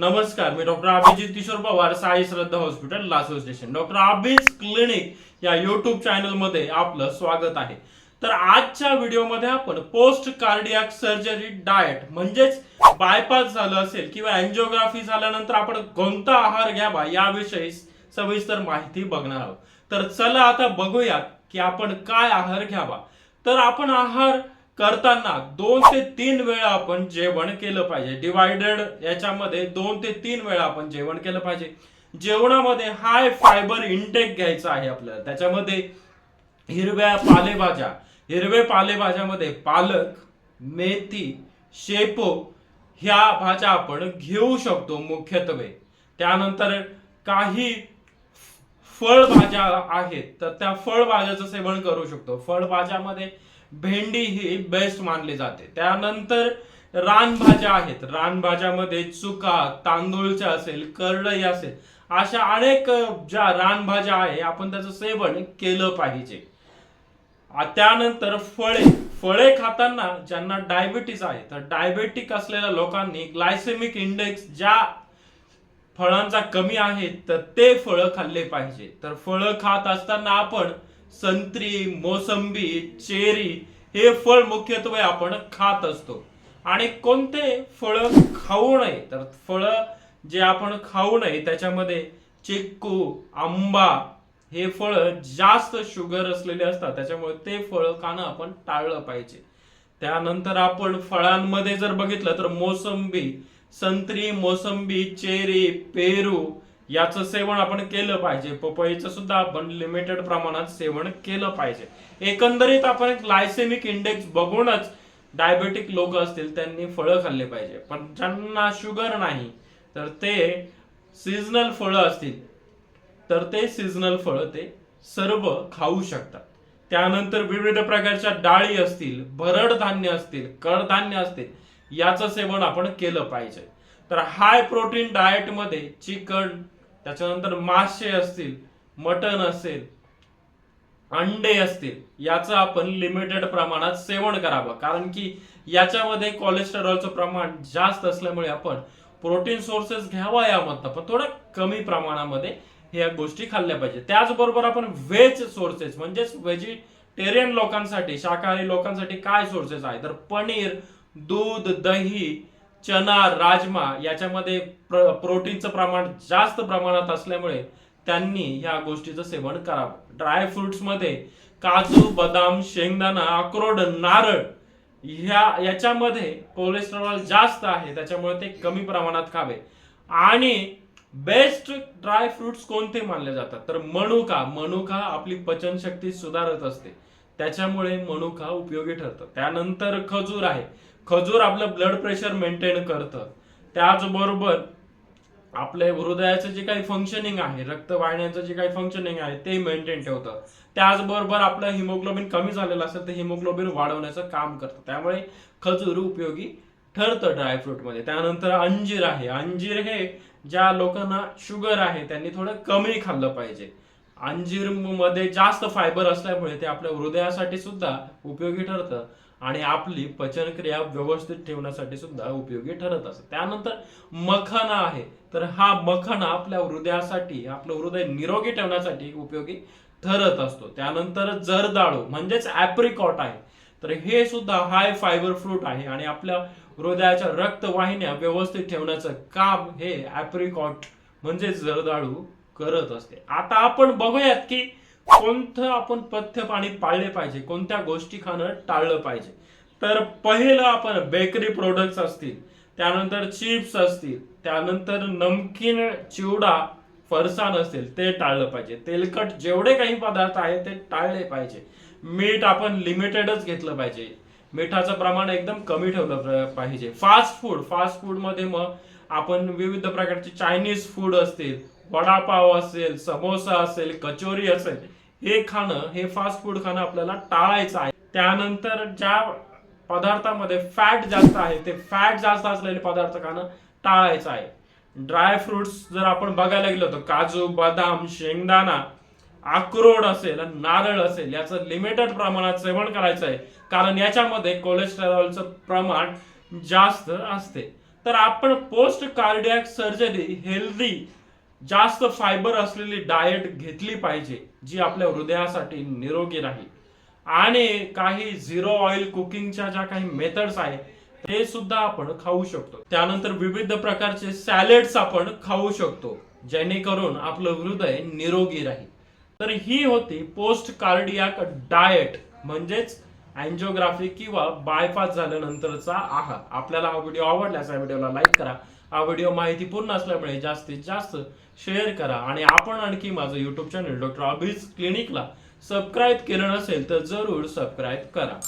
नमस्कार मी doctor Abhijit Kishor Pawar Sai Shraddha hospital लासो स्टेशन. डॉक्टर अभिज क्लिनिक या युट्यूब चॅनलमध्ये आपलं स्वागत आहे. तर आजच्या व्हिडिओमध्ये आपण पोस्ट कार्डियाक सर्जरी डाएट म्हणजेच बायपास झालं असेल किंवा अँजिओग्राफी झाल्यानंतर आपण कोणता आहार घ्यावा याविषयी सविस्तर माहिती बघणार आहोत. तर चला आता बघूयात की आपण काय आहार घ्यावा. तर आपण आहार करताना दोन ते तीन वेळा आपण जेवण केलं पाहिजे. डिवायडेड याच्यामध्ये दोन ते तीन वेळा आपण जेवण केलं पाहिजे. जेवणामध्ये हाय फायबर इंटेक घ्यायचा आहे आपल्याला. त्याच्यामध्ये हिरव्या पालेभाज्या. हिरवे पालेभाज्यामध्ये पालक मेथी शेपो ह्या भाज्या आपण घेऊ शकतो मुख्यत्वे. त्यानंतर काही फळभाज्या आहेत तर त्या फळभाज्याचं सेवन करू शकतो. फळभाज्यामध्ये भेंडी ही बेस्ट मानली जाते. त्यानंतर रानभाज्या आहेत. रानभाज्यामध्ये चुका तांदूळच्या असेल करडई असेल अशा अनेक ज्या रानभाज्या आहे आपण त्याचं सेवन केलं पाहिजे. त्यानंतर फळे. फळे खाताना ज्यांना डायबिटीस आहे तर डायबेटिक असलेल्या लोकांनी ग्लायसेमिक इंडेक्स ज्या फळांचा कमी आहे तर ते फळं खाल्ले पाहिजे. तर फळं खात असताना आपण संत्री मोसंबी चेरी हे फळ मुख्यत्वे आपण खात असतो. आणि कोणते फळं खाऊ नये तर फळं जे आपण खाऊ नये त्याच्यामध्ये चिक्कू आंबा हे फळं जास्त शुगर असलेले असतात त्याच्यामुळे ते फळं खाणं आपण टाळलं पाहिजे. त्यानंतर आपण फळांमध्ये जर बघितलं तर मोसंबी संत्री मोसंबी चेरी पेरू याचं सेवन आपण केलं पाहिजे. पपईचं सुद्धा आपण लिमिटेड प्रमाणात सेवन केलं पाहिजे. एकंदरीत आपण एक लायसेमिक इंडेक्स बघूनच डायबेटिक लोक असतील त्यांनी फळं खाल्ले पाहिजे. पण ज्यांना शुगर नाही तर ते सीझनल फळं असतील तर ते सीझनल फळं ते सर्व खाऊ शकतात. त्यानंतर विविध प्रकारच्या डाळी असतील भरड धान्य असतील कडधान्य असतील याचं सेवन आपण केलं पाहिजे. तर हाय प्रोटीन डाएटमध्ये चिकन त्याच्यानंतर मासे असतील मटन असेल अंडे असतील याचं आपण लिमिटेड प्रमाणात सेवन करावं. कारण की याच्यामध्ये कोलेस्टेरॉलचं प्रमाण जास्त असल्यामुळे आपण प्रोटीन सोर्सेस घ्यावा यामधनं पण थोडं कमी प्रमाणामध्ये ह्या गोष्टी खाल्ल्या पाहिजे. त्याचबरोबर आपण व्हेज सोर्सेस म्हणजेच व्हेजिटेरियन लोकांसाठी शाकाहारी लोकांसाठी काय सोर्सेस आहे? तर पनीर दूध दही चना राजमा याच्यामध्ये प्र- प्रोटीनचं प्रमाण जास्त प्रमाणात असल्यामुळे त्यांनी ह्या गोष्टीचं सेवन करावं. ड्राय फ्रुट्समध्ये काजू बदाम शेंगदाणा अक्रोड नारळ ह्या याच्यामध्ये कोलेस्ट्रॉल जास्त आहे त्याच्यामुळे ते कमी प्रमाणात खावे. आणि बेस्ट ड्राय फ्रुट्स कोणते मानले जातात? तर मनुका मनुका आपली पचनशक्ती सुधारत असते. त्याच्यामुळे मनुका उपयोगी ठरतं. त्यानंतर खजूर आहे. खजूर आपलं ब्लड प्रेशर मेंटेन करतं. त्याचबरोबर आपले हृदयाचं जे काही फंक्शनिंग आहे रक्तवाहिन्यांचं जे काही फंक्शनिंग आहे ते मेंटेन ठेवतं. त्याचबरोबर आपलं हिमोग्लोबिन कमी झालेलं असेल तर हिमोग्लोबिन वाढवण्याचं काम करतं. त्यामुळे खजूर उपयोगी ठरतं ड्रायफ्रूटमध्ये त्यानंतर अंजीर आहे. अंजीर हे ज्या लोकांना शुगर आहे त्यांनी थोडं कमी खाल्लं पाहिजे. अंजीरमध्ये जास्त फायबर असल्यामुळे ते आपल्या हृदयासाठी सुद्धा उपयोगी ठरतं. आणि आपली पचनक्रिया व्यवस्थित ठेवण्यासाठी सुद्धा उपयोगी ठरत असतं. त्यानंतर मखाना आहे. तर हा मखाना आपल्या हृदयासाठी आपलं हृदय निरोगी ठेवण्यासाठी उपयोगी ठरत असतो. त्यानंतर जरदाळू म्हणजेच ऍप्रिकॉट आहे. तर हे सुद्धा हाय फायबर फ्रूट आहे आणि आपल्या हृदयाच्या रक्तवाहिन्या व्यवस्थित ठेवण्याचं काम हे ऍप्रिकॉट म्हणजे जरदाळू करत असते. आता आपण बघूयात की कोणतं आपण पथ्य पाणी पाळले पाहिजे? कोणत्या गोष्टी खाणं टाळलं पाहिजे? तर पहिलं आपण बेकरी प्रोडक्ट्स असतील त्यानंतर चिप्स असतील त्यानंतर नमकीन चिवडा फरसाण असतील ते टाळलं पाहिजे. तेलकट जेवढे काही पदार्थ आहेत ते टाळले पाहिजे. मीठ आपण लिमिटेडच घेतलं पाहिजे. मिठाचं प्रमाण एकदम कमी ठेवलं पाहिजे. फास्ट फूड फास्ट फूडमध्ये मग आपण विविध प्रकारचे चायनीज फूड असतील वडापाव असेल समोसा असेल कचोरी असेल हे खाणं हे फास्ट फूड खाणं आपल्याला टाळायचं आहे. त्यानंतर ज्या पदार्थामध्ये फॅट जास्त आहे ते फॅट जास्त असलेले पदार्थ खाणं टाळायचं आहे. ड्राय फ्रुट्स जर आपण बघायला गेलो तर काजू बदाम शेंगदाणा अक्रोड असेल नारळ असेल याचं लिमिटेड प्रमाणात सेवन करायचं आहे. कारण याच्यामध्ये कोलेस्टेरॉलचं प्रमाण जास्त असते. तर आपण पोस्ट कार्डियक सर्जरी हेल्दी जास्त फायबर असलेली डाएट घेतली पाहिजे जी आपल्या हृदयासाठी निरोगी राहील. आणि काही झिरो ऑइल कुकिंगच्या ज्या काही मेथड्स आहेत ते सुद्धा आपण खाऊ शकतो. त्यानंतर विविध प्रकारचे सॅलेड्स आपण खाऊ शकतो जेणेकरून आपलं हृदय निरोगी राहील. तर ही होती पोस्ट कार्डियाक डाएट म्हणजेच अँजिओग्राफी किंवा बायपास झाल्यानंतरचा आहार. आपल्याला हा व्हिडिओ आवडल्यास या व्हिडिओला लाईक करा. हा व्हिडिओ माहितीपूर्ण असल्यामुळे जास्तीत जास्त शेअर करा. आणि आपण आणखी माझं यूट्यूब चॅनल डॉक्टर अभिज क्लिनिकला सबस्क्राईब केलं नसेल तर जरूर सबस्क्राईब करा.